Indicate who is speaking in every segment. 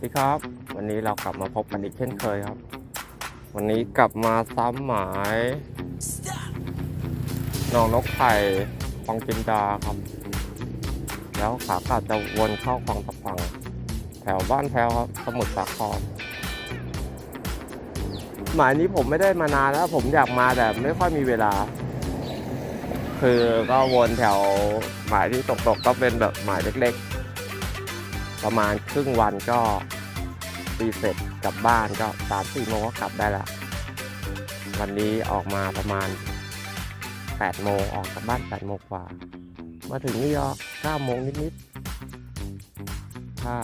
Speaker 1: สวัสดีครับ วันนี้เรากลับมาพบกันอีกเช่นเคยครับ วันนี้กลับมาซ้ำหมายหนองนกไข่คลองจินดาครับ แล้วขากลับจะวนเข้าคลองตะปัง แถวบ้านแถวครับสมุทรสาคร หมายนี้ผมไม่ได้มานานแล้ว ผมอยากมาแต่ไม่ค่อยมีเวลา คือก็วนแถวหมายที่ตกๆก็เป็นแบบหมายเล็กๆประมาณครึ่งวันก็ ตีเสร็จกลับบ้านก็สามสี่โมงก็กลับได้ละวันนี้ออกมาประมาณแปดโมงออกจากบ้านแปดโมงกว่า มาถึงนี่ก็เก้าโมงนิดๆถ้า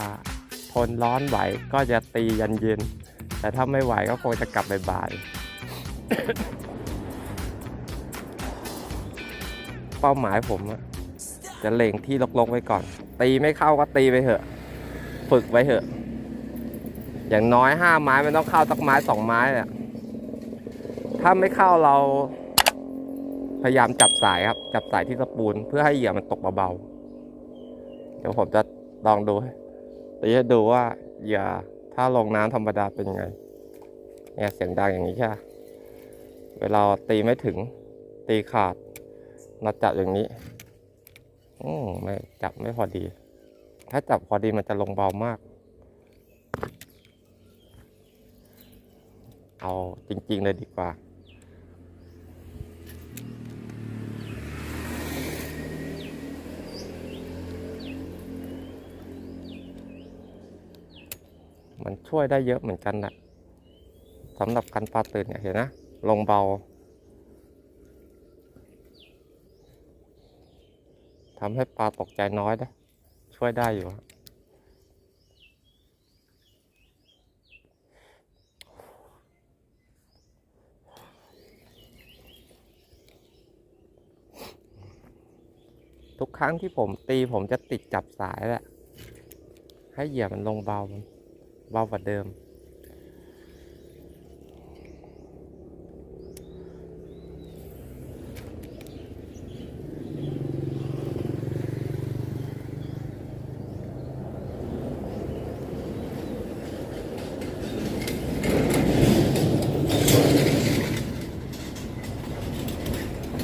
Speaker 1: ทนร้อนไหวก็จะตียันเย็น แต่ถ้าไม่ไหวก็คงจะกลับบ่ายเป้าหมายผมจะเล็งที่ลกๆไว้ก่อน ตีไม่เข้าก็ตีไปเถอะ ฝึกไว้เถอะ อย่างน้อยห้าไม้มันต้องเข้าสักไม้สองไม้เนี่ยถ้าไม่เข้าเรา พยายามจับสายครับ จับสายที่สปูลเพื่อให้เหยื่อมันตกเบาๆเดี๋ยวผมจะลองดูให้ตีให้ดูว่าเหยื่อถ้าลงน้ำธรรมดาเป็นยังไงเนี่ยเสียงดังอย่างนี้ใช่ไหมเวลาตีไม่ถึง ตีขาดเราจับอย่างนี้ อืมไม่จับไม่พอดี ถ้าจับพอดีมันจะลงเบามาก เอาจริง ๆ เลยดีกว่า มันช่วยได้เยอะเหมือนกันนะสำหรับการปลาตื่นเนี่ยเห็นนะ ลงเบาทำให้ปลาตกใจน้อยได้ช่วยได้อยู่ครับ ทุกครั้งที่ผมตีผมจะติดจับสายแหละ ให้เหยียบมันลงเบา เบากว่าเดิม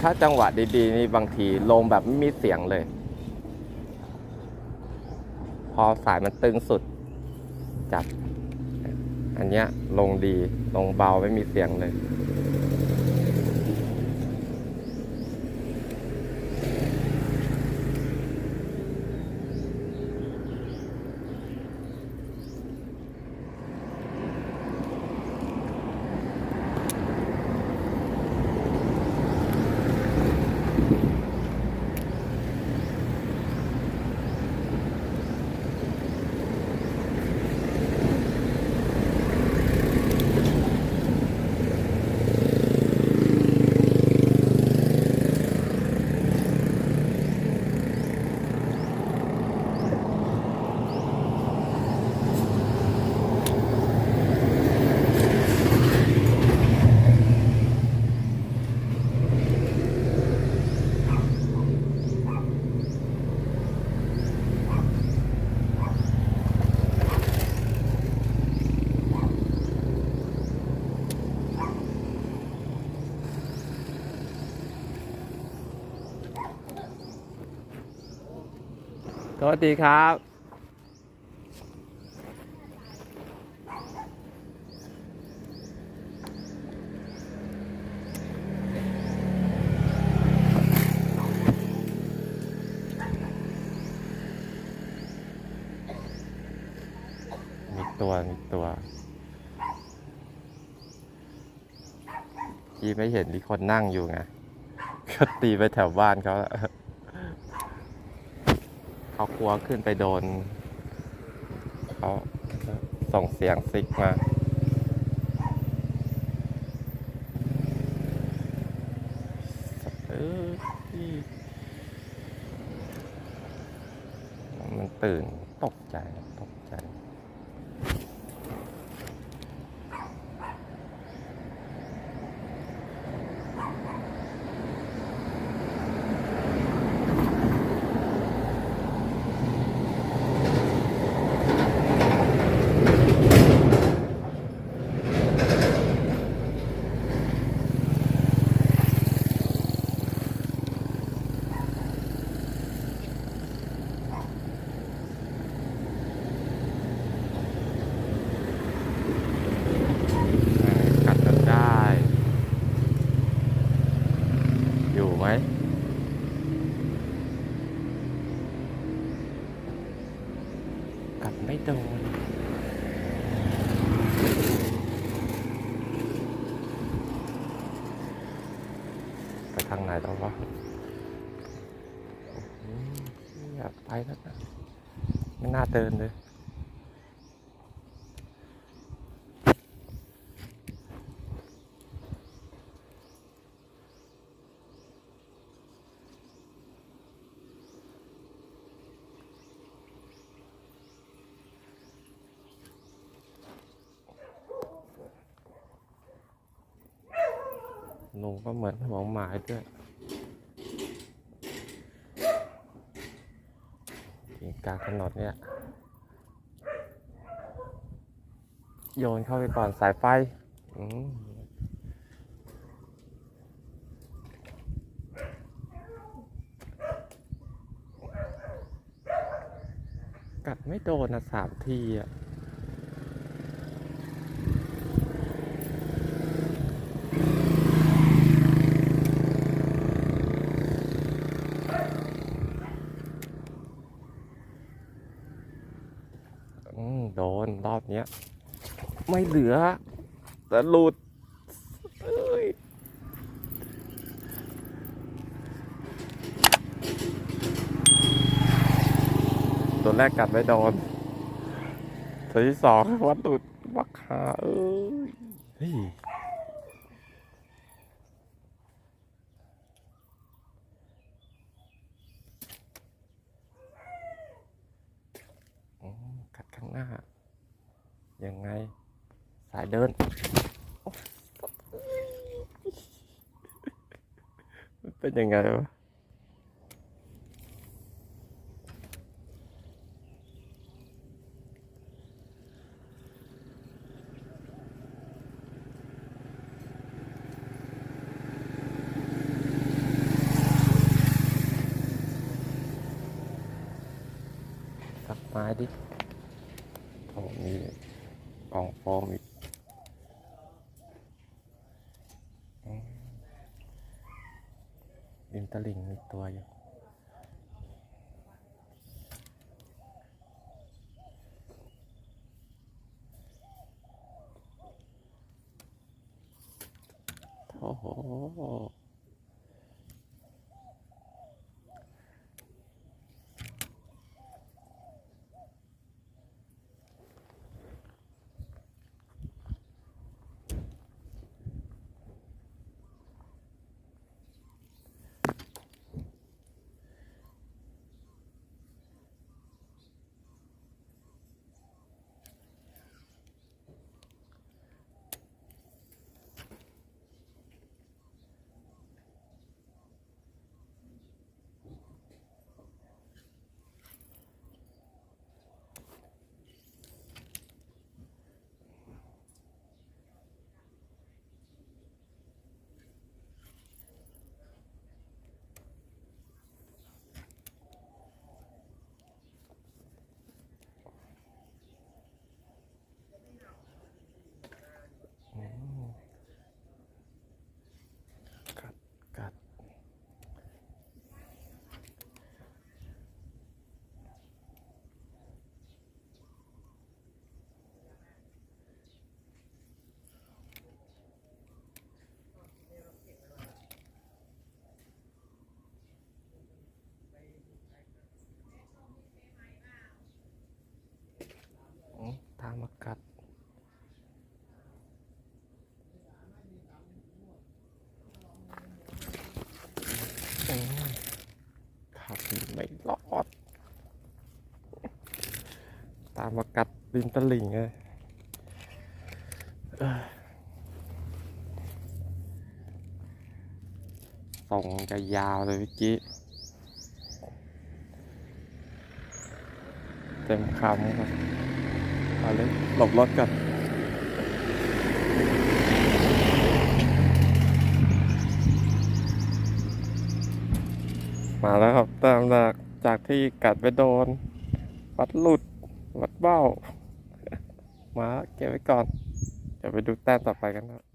Speaker 1: ถ้าจังหวะดีๆนี่บางทีลงแบบไม่มีเสียงเลย พอสายมันตึงสุด จับอันเนี้ยลงดีลงเบาไม่มีเสียงเลย สวัสดีครับ มีตัว มีตัว ที่ไม่เห็นมีคนนั่งอยู่ไง ก็ตีไปแถวบ้านเขาแล้ว เขากลัวขึ้นไปโดนเขาส่งเสียงซิกมาเอ้ยมันตื่นตกใจ ตกใจ เไหม กัดไม่โดน ไปทางไหนแล้ววะอืมอยากไปแล้วนะไม่น่าเดินเลย ก็เหมือนหัวหมายด้วยที่กลางถนนเนี่ย โยนเข้าไปก่อนสายไฟกัดไม่โดนนะสามทีอะ อืมโดนรอบเนี้ย ไม่ เหลือ แต่หลุดตัวแรกกัดไม่โดนตัวที่สองวัดหลุดวักขาเอ้ยกัดข้างหน้า ยังไง สายเดินโอ๊ยมันเป็นยังไงวะสักไม้ดิโอ้มีกล่องโฟมอีกอืมริมตลิ่งมีตัวอยู่ โอ้โห อืมกัดกัดอืม ตามมากัดขับไม่รอด ตามมากัดริมตลิ่งเลยเอ้ยส่งจะยาวเลยเมื่อกี้ เต็มคำครับ เอาเลยหลบรถกันมาแล้วครับตามจากจากที่กัดไปโดน วัดหลุด วัดเบ้า มาเก็บไว้ก่อน เดี๋ยวไปดูแต้มต่อไปกันครับ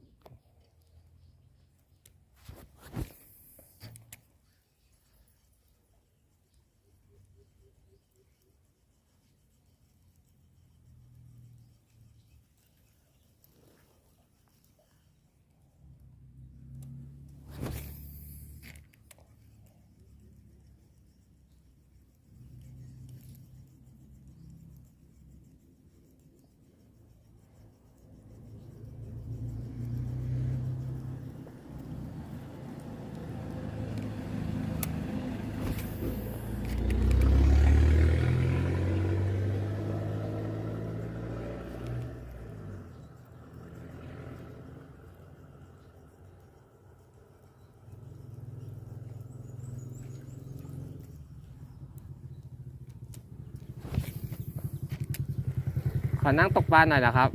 Speaker 1: อนั่งตกปลาหน่อยนะครับ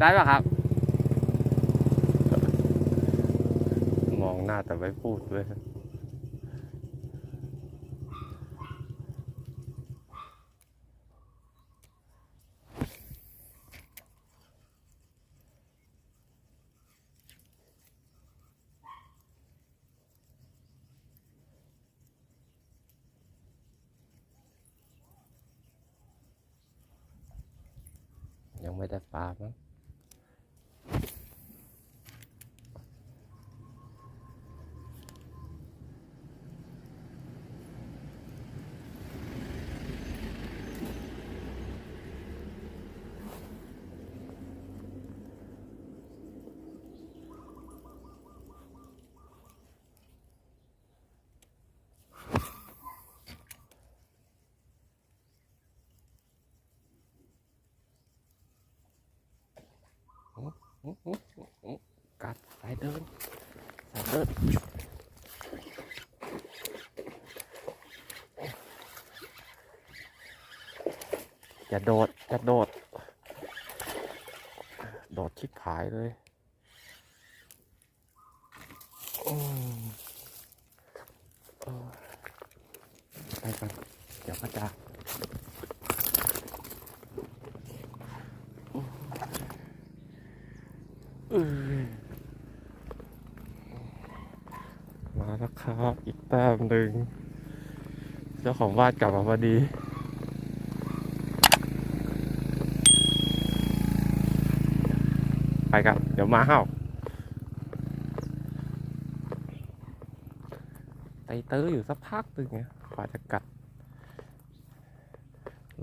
Speaker 1: ได้ปะครับ มองหน้าแต่ไม่พูดด้วย ยังไม่ได้ปลามั้ง อื้ออื้ออื้อ กัดสายเดินสายเดินอย่าโดดอย่าโดด โดดชิบหายเลยอืมเออไปกันเดี๋ยวก็จะ อืมมาแล้ว ครับอีกแต้มหนึ่งเจ้าของบ้านกลับมาพอดี ไปครับ เดี๋ยวมาเห่าไตเตื้ออยู่สักพักหนึ่งเนี่ยกว่าจะกัด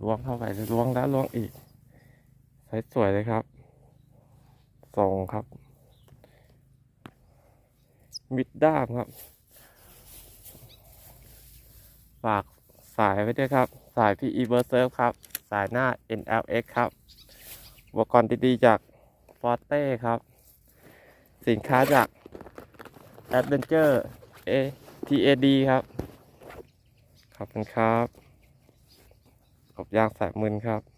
Speaker 1: ล้วงเข้าไปลยล้วงแล้วล้วงอีกใช้สวยเลยครับส่งครับ มิดด้ามครับ ฝากสายไว้ด้วยครับ สาย PE v e r s e r v ครับ สายหน้า NLX ครับ อุปกรณ์ดีๆจาก Forte ครับ สินค้าจาก Adventure A TAD ครับ ขอบคุณครับ ขอบยางแสบมืนครับ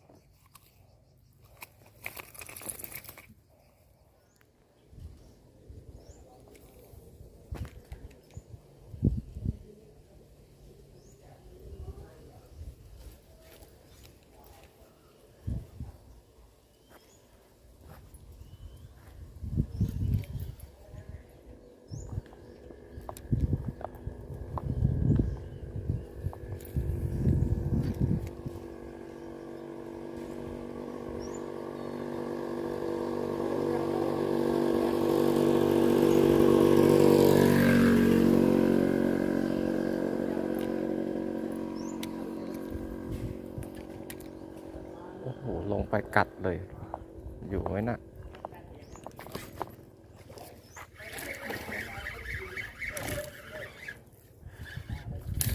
Speaker 1: โอ้โห ลงไปกัดเลย อยู่ไหมน่ะ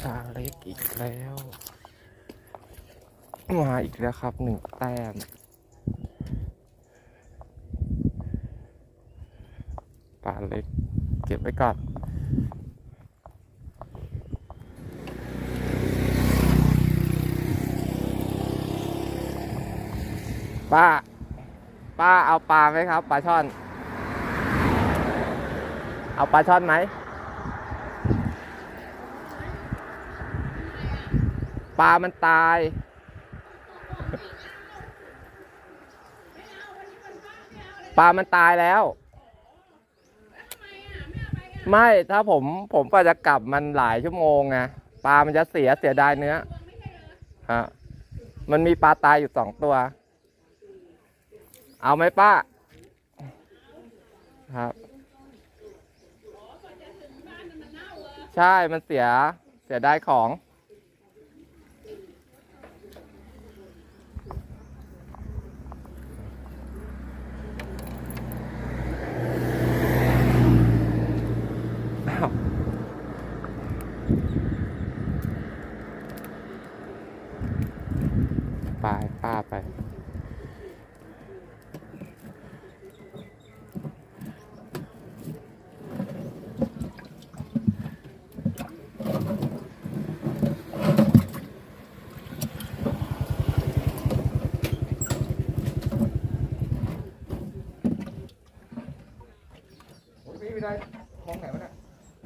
Speaker 1: ชาเล็กอีกแล้ว มาอีกแล้วครับหนึ่งแต้มปลาเล็ก เก็บไว้ก่อนป้าาเอาปลาไหมครับปลาช่อน เอาปลาช่อนไหมปลามันตาย ปลามันตายแล้ว ไม่ถ้าผมผมก็จะกลับมันหลายชั่วโมงไงปลามันจะเสียเสียดายเนื้อฮะมันมีปลาตายอยู่สองตัว เอาไหมป้า ครับ ใช่ มันเสีย เสียได้ของ อ้าวไปป้าไป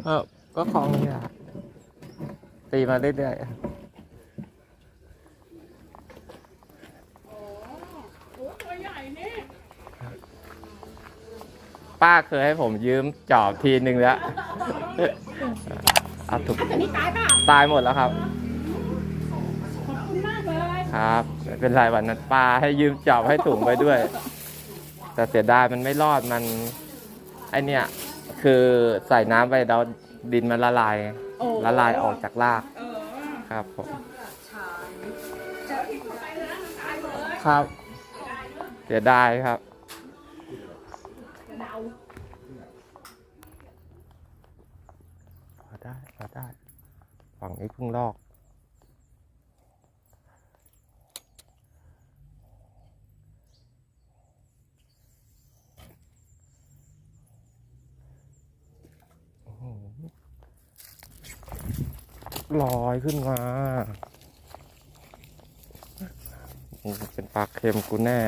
Speaker 1: เออก็คลองนี้แหละตีมาเรื่อย
Speaker 2: โอ้ตัวใหญ่นี่
Speaker 1: ๆป้าเคยให้ผมยืมจอบทีนึงแล้วเอาถูก
Speaker 2: แต่นี่ตายเปล่า
Speaker 1: ตายหมดแล้วครับ
Speaker 2: ขอบคุณมากเลย
Speaker 1: ครับไม่เป็นไรวันนั้นปลาให้ยืมจอบให้ถุงไปด้วย แต่เสียดายมันไม่รอดมันไอเนี่ย คือใส่น้ำไปแล้วดินมันละลาย
Speaker 2: โอ้
Speaker 1: ละลายออกจากราก
Speaker 2: เออ
Speaker 1: ครับผม
Speaker 2: เจอที่เข้าไปเลยนะมันตายหมดเลย
Speaker 1: ครับเสียดายครับ
Speaker 2: เดา
Speaker 1: พอได้พอได้ฝั่งนี้เพิ่งลอก โอ้โห ลอยขึ้นมาเป็นปลาเค็มกูแน่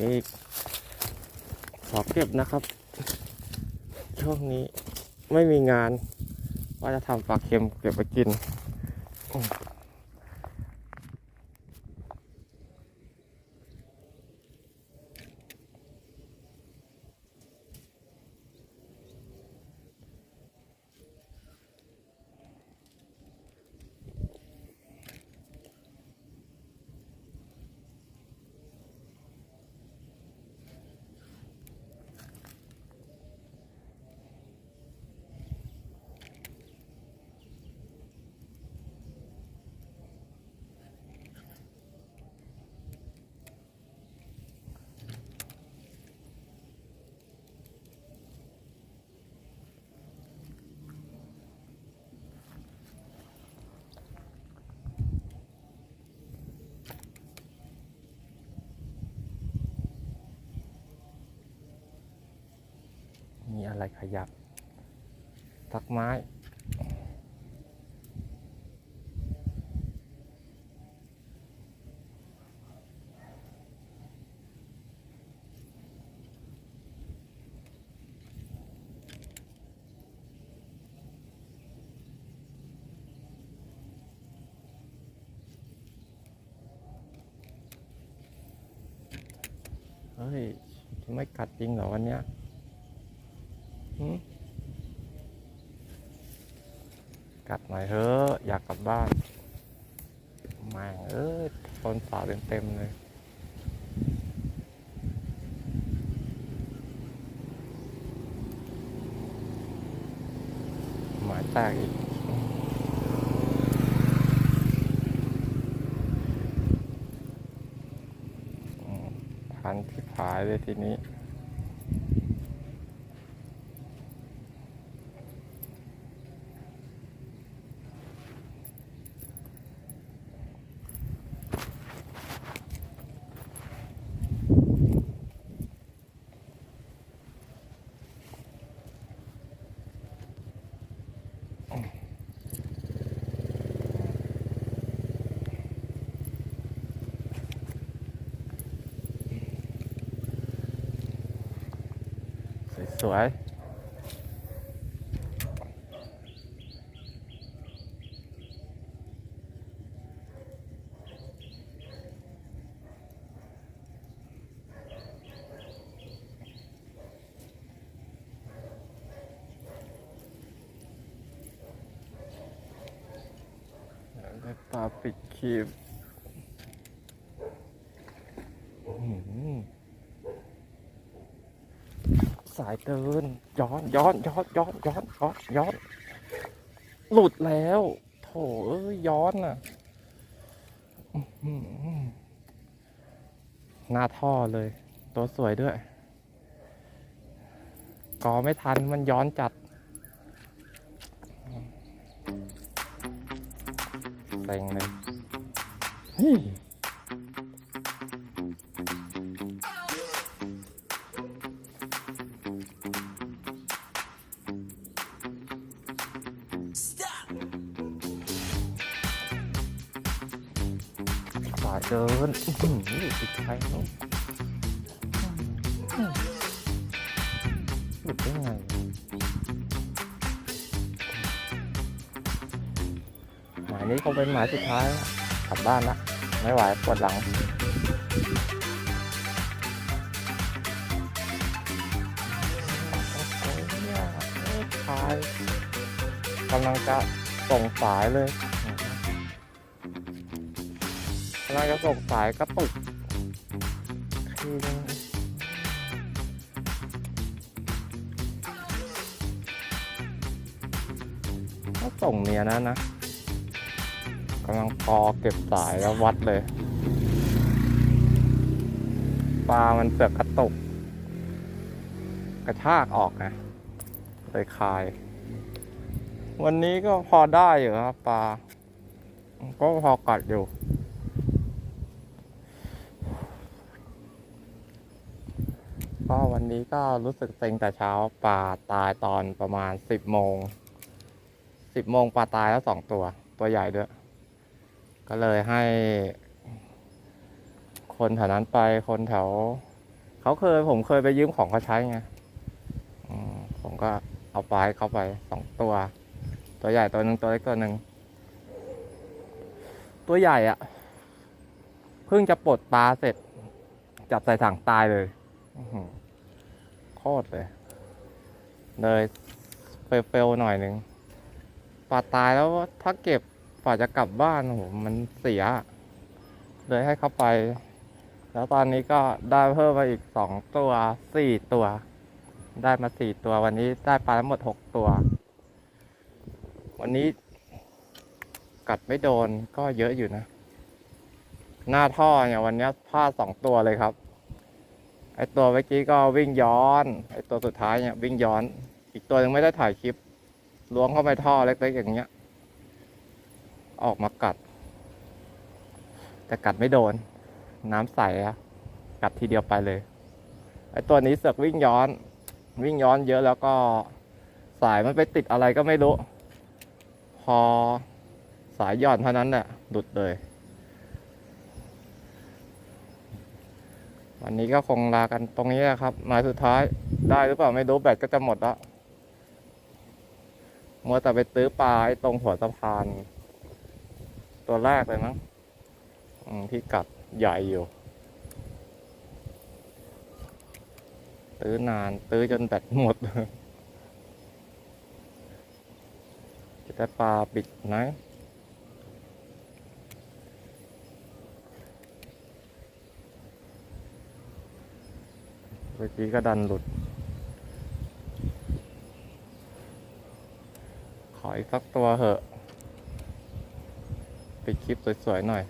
Speaker 1: นี่อีกขอเก็บนะครับ ช่วงนี้ไม่มีงาน ว่าจะทำปลาเค็มเก็บไปกิน มีอะไรขยับทักไม้เฮ้ยไม่กัดจริงเหรอวันเนี้ยหืมกัดหน่อยเถอะอยากกลับบ้านแม่งเอ้ยต้นสาวเต็มๆเลย ต่ายแตกอีกพันที่ผายเลยทีนี้ ส วยๆได้ปลาปิดคีบอหือ สายเดิน ย้อนย้อนย้อนย้อนย้อนย้อนย้อน หลุดแล้ว โถเอ้ยย้อนน่ะอื้อหือหน้าท่อเลย ตัวสวยด้วยกอไม่ทันมันย้อนจัดเซ็งเลย เดินสุดท้าฟหลุดได้ไงหมายนี้เขาเป็นหมายสุดท้ายกลับบ้านละไม่ไหวปวดหลังตายกำลังจะส่งสายเลย ลังจะส่งสายกระตุกทีนึงก็ส่งเนียนะนะกำลังพอเก็บสายแล้ววัดเลย ปลามันเสือกกระตุก กระชากออกนะเลยคาย วันนี้ก็พอได้อยู่ครับปลา ก็พอกัดอยู่ วันนี้ก็รู้สึกเซ็งแต่เช้าปลาตายตอนประมาณสิบโมงสิบโมงปลาตายแล้วสองตัว ตัวใหญ่ด้วย ก็เลยให้ คนแถวนั้นไปคนแถว เขาเคยผมเคยไปยืมของเขาใช้ไงผมก็เอาปลาให้เขาไปสองตัว ตัวใหญ่ตัวหนึ่งตัวเล็กตัวหนึ่งตัวใหญ่อะเพิ่งจะปลดปลาเสร็จ จับใส่ถังตายเลยอื คตรเลย เลยเฟลๆหน่อยหนึ่งปลาตายแล้วถ้าเก็บป่าจะกลับบ้านโอ้โหมันเสีย เลยให้เขาไป แล้วตอนนี้ก็ได้เพิ่มมาอีกสองตัวสี่ตัว ได้มาสี่ตัววันนี้ได้ปลาทั้งหมดหกตัว วันนี้กัดไม่โดนก็เยอะอยู่นะ หน้าท่อเนี่ยวันนี้พลาดสองตัวเลยครับ ไอตัวเมื่อกี้ก็วิ่งย้อนไอตัวสุดท้ายเนี่ยวิ่งย้อน อีกตัวยังไม่ได้ถ่ายคลิปล้วงเข้าไปท่อเล็กๆอย่างเงี้ย ออกมากัด แต่กัดไม่โดน น้ำใสอะกัดทีเดียวไปเลยไอตัวนี้เสือกวิ่งย้อน วิ่งย้อนเยอะแล้วก็สายมันไปติดอะไรก็ไม่รู้ พอสายหย่อนเท่านั้นแหละหลุดเลย วันนี้ก็คงลากันตรงนี้แหละครับหมายสุดท้ายได้หรือเปล่าไม่รู้แบตก็จะหมดล้วมัวแต่ไปตื้อปลาไอตรงหัวสะพาน ตัวแรกเลยมั้งที่กัดใหญ่อยู่ ตื้อนานตื้อจนแบตหมดจะได้ปลาปิดไหน มื่อกี้ก็ดันหลุด ขออีกสักตัวเหอะ ปิดคลิปสวยๆหน่อย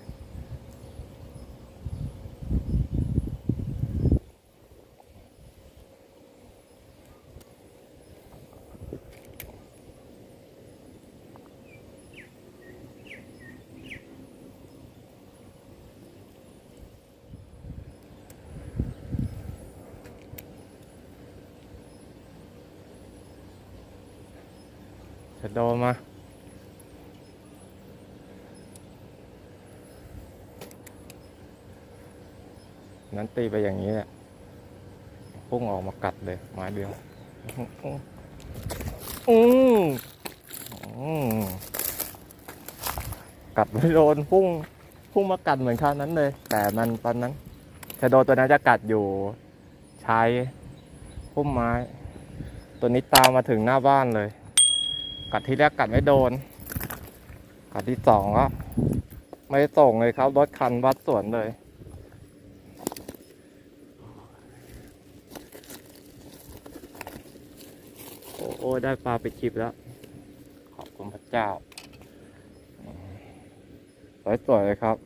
Speaker 1: ตีไปอย่างนี้แหละพุ่งออกมากัดเลยไม้เดียวอืมกัดไม่โดนพุ่งพุ่งมากัดเหมือนคราวนั้นเลย แต่มันตอนนั้นชะโดตัวนั้นจะกัดอยู่ชายพุ่มไม้ ตัวนี้ตามมาถึงหน้าบ้านเลย กัดที่แรกกัดไม่โดน กัดที่สองก็ไม่ส่งเลยครับรถคันวัดสวนเลย โอ้โอ้ ได้ปลาไปดคลิปแล้ว ขอบคุณพระเจ้าสวยๆเลยครับ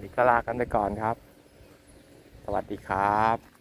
Speaker 1: นี่ก็ลากันไปก่อนครับ สวัสดีครับ